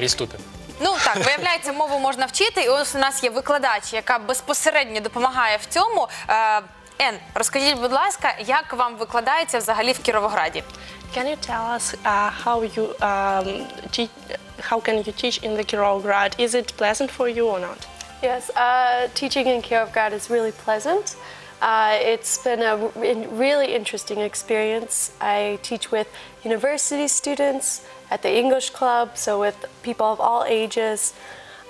Приступим. Ну так, виявляється, мову можна вчити, і ось у нас є викладач, яка безпосередньо допомагає в цьому. Е, Ен, розкажіть, будь ласка, як вам викладається взагалі в Кіровограді? Can you tell us uh, how you um, teach? How can you teach in the Kirovgrad? Is it pleasant for you or not? Yes, uh, teaching in Kirovgrad is really pleasant. Uh, it's been a really interesting experience. I teach with university students at the English club, so with people of all ages.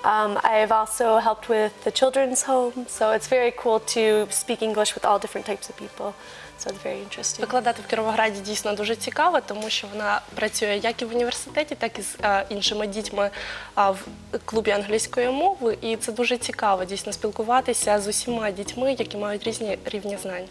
Um, I've also helped with the children's home, so it's very cool to speak English with all different types of people. So it's very interesting. Викладати в Кіровограді дійсно дуже цікаво, тому що вона працює як і в університеті, так і з е, іншими дітьми а, в клубі англійської мови. І це дуже цікаво дійсно спілкуватися з усіма дітьми, які мають різні рівні знань.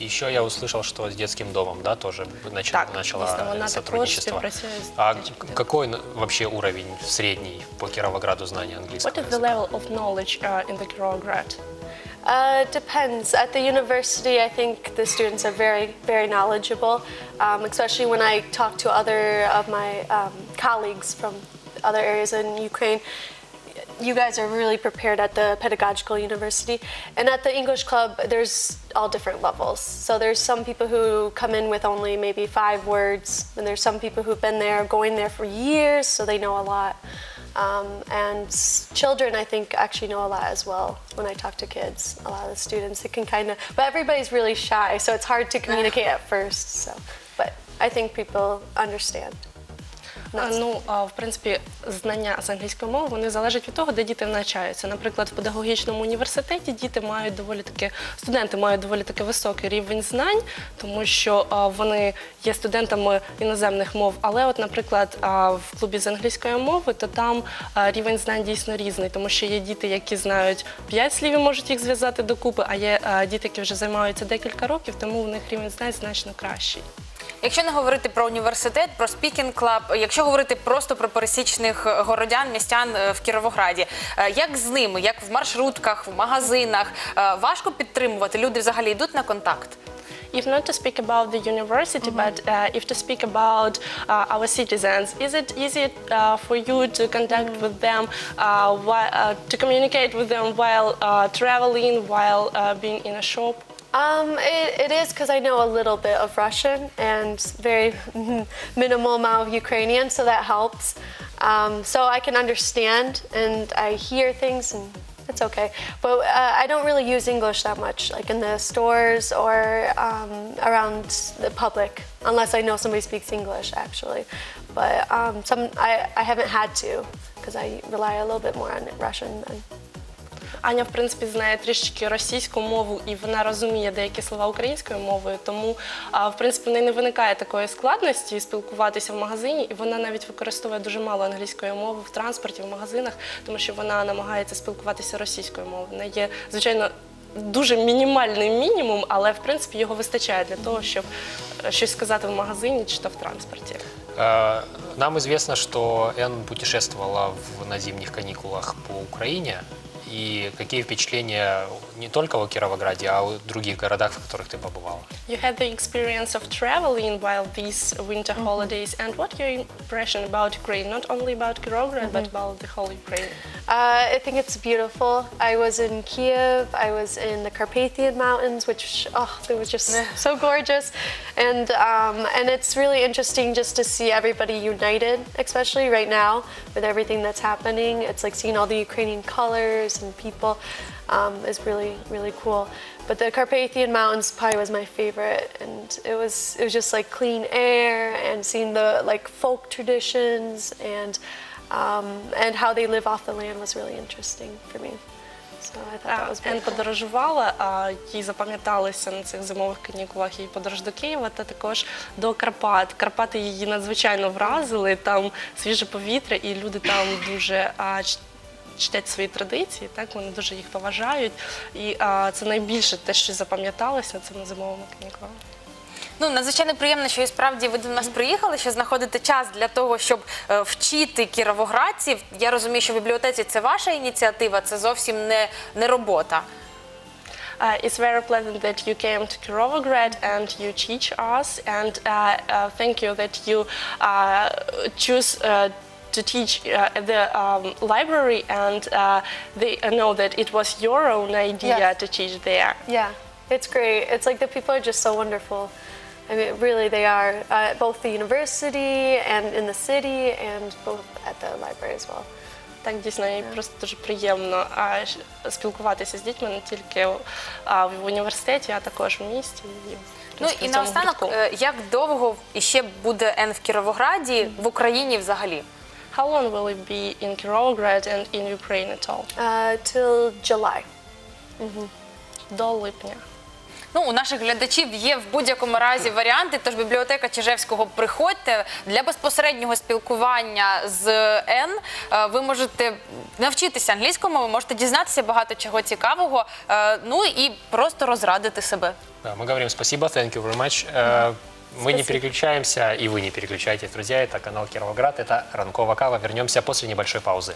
Еще я услышал, что с детским домом, да, тоже нач- Так, начала дійсно, вона також сотрудничество. співпрацює з А дитячим какой вообще уровень средний по Кировограду знания английского? What is the языка? level of knowledge uh, in the Kirovgrad? Uh, depends. At the university, I think the students are very, very knowledgeable, um, especially when I talk to other of my um, colleagues from other areas in Ukraine. You guys are really prepared at the pedagogical university. And at the English club, there's all different levels. So there's some people who come in with only maybe five words, and there's some people who've been there, going there for years, so they know a lot. Um, and children, I think, actually know a lot as well. When I talk to kids, a lot of the students, it can kind of, but everybody's really shy, so it's hard to communicate at first. So, but I think people understand. А, Ну, в принципі, знання з англійської мови вони залежать від того, де діти навчаються. Наприклад, в педагогічному університеті діти мають доволі таки, студенти мають доволі таки високий рівень знань, тому що вони є студентами іноземних мов. Але, от, наприклад, в клубі з англійської мови, то там рівень знань дійсно різний, тому що є діти, які знають 5 слів і можуть їх зв'язати докупи, а є діти, які вже займаються декілька років, тому в них рівень знань значно кращий. Якщо не говорити про університет, про спікінг клаб, якщо говорити просто про пересічних городян, містян е, в Кіровограді, е, як з ними, як в маршрутках, в магазинах, е, важко підтримувати? Люди взагалі йдуть на контакт? If not to speak about the university, but uh, if to speak about uh, our citizens, is it easy uh, for you to contact with them, uh, while, uh, to communicate with them while uh, traveling, while uh, being in a shop? Um, it, it is because I know a little bit of Russian and very minimal amount of Ukrainian, so that helps. Um, so I can understand and I hear things and it's okay. But uh, I don't really use English that much, like in the stores or um, around the public, unless I know somebody speaks English actually. But um, some I, I haven't had to because I rely a little bit more on Russian than. Аня, в принципі, знає трішечки російську мову і вона розуміє деякі слова українською мовою, тому в принципі в неї не виникає такої складності спілкуватися в магазині, і вона навіть використовує дуже мало англійської мови в транспорті, в магазинах, тому що вона намагається спілкуватися російською мовою. Вона є, звичайно. Дуже мінімальний мінімум, але в принципі його вистачає для того, щоб е, щось сказати в магазині чи то в транспорті. Э, Нам известно, что Энн путешествовала в, на зимних каникулах по Украине. И какие впечатления не только о Кировограде, а о других городах, в которых ты побывала? You had the experience of traveling while these winter holidays, and what your impression about Ukraine? Not only about Kirograd, but about the whole Ukraine. Uh, I think it's beautiful. I was in Kiev. I was in the Carpathian Mountains, which oh, it was just so gorgeous, and um, and it's really interesting just to see everybody united, especially right now with everything that's happening. It's like seeing all the Ukrainian colors and people Um, is really really cool. But the Carpathian Mountains probably was my favorite, and it was it was just like clean air and seeing the like folk traditions and um, and how they live off the land was really interesting for me. So I thought that was Ен cool. подорожувала, а їй запам'яталися на цих зимових канікулах її подорож до Києва та також до Карпат. Карпати її надзвичайно вразили, там свіже повітря, і люди там дуже а, чтять свої традиції, так вони дуже їх поважають. І а, це найбільше те, що запам'яталося цими зимовими канікулами. Ну надзвичайно приємно, що і справді ви до нас приїхали, що знаходите час для того, щоб е, вчити кіровоградців. Я розумію, що в бібліотеці це ваша ініціатива, це зовсім не, не робота. Uh, it's very pleasant that you came to Kirovograd and you teach us, and uh, uh, thank you that you uh, choose uh, to teach uh, at the um, library, and uh, they uh, know that it was your own idea Yes. to teach there. Yeah, it's great. It's like the people are just so wonderful. I mean, really, they are uh, both the university and in the city, and both at the library as well. Так дійсно і просто дуже приємно а, спілкуватися з дітьми не тільки а, в університеті, а також в місті. І, Ну і наостанок, е, як довго іще буде Н в Кіровограді в Україні взагалі? How long will it be in Kirovograd and in Ukraine at all? Uh, till July. До липня. Ну, у наших глядачів є в будь-якому разі варіанти. Тож бібліотека Чижевського приходьте для безпосереднього спілкування з Н. е, Ви можете навчитися англійської мови, можете дізнатися багато чого цікавого. е, Ну і просто розрадити себе. Да, мы говорим спасибо, thank you very much. Э, Мы не переключаемся, и вы не переключаетесь, друзья. Это канал Кировоград, это Ранкова Кава. Вернемся после небольшой паузы.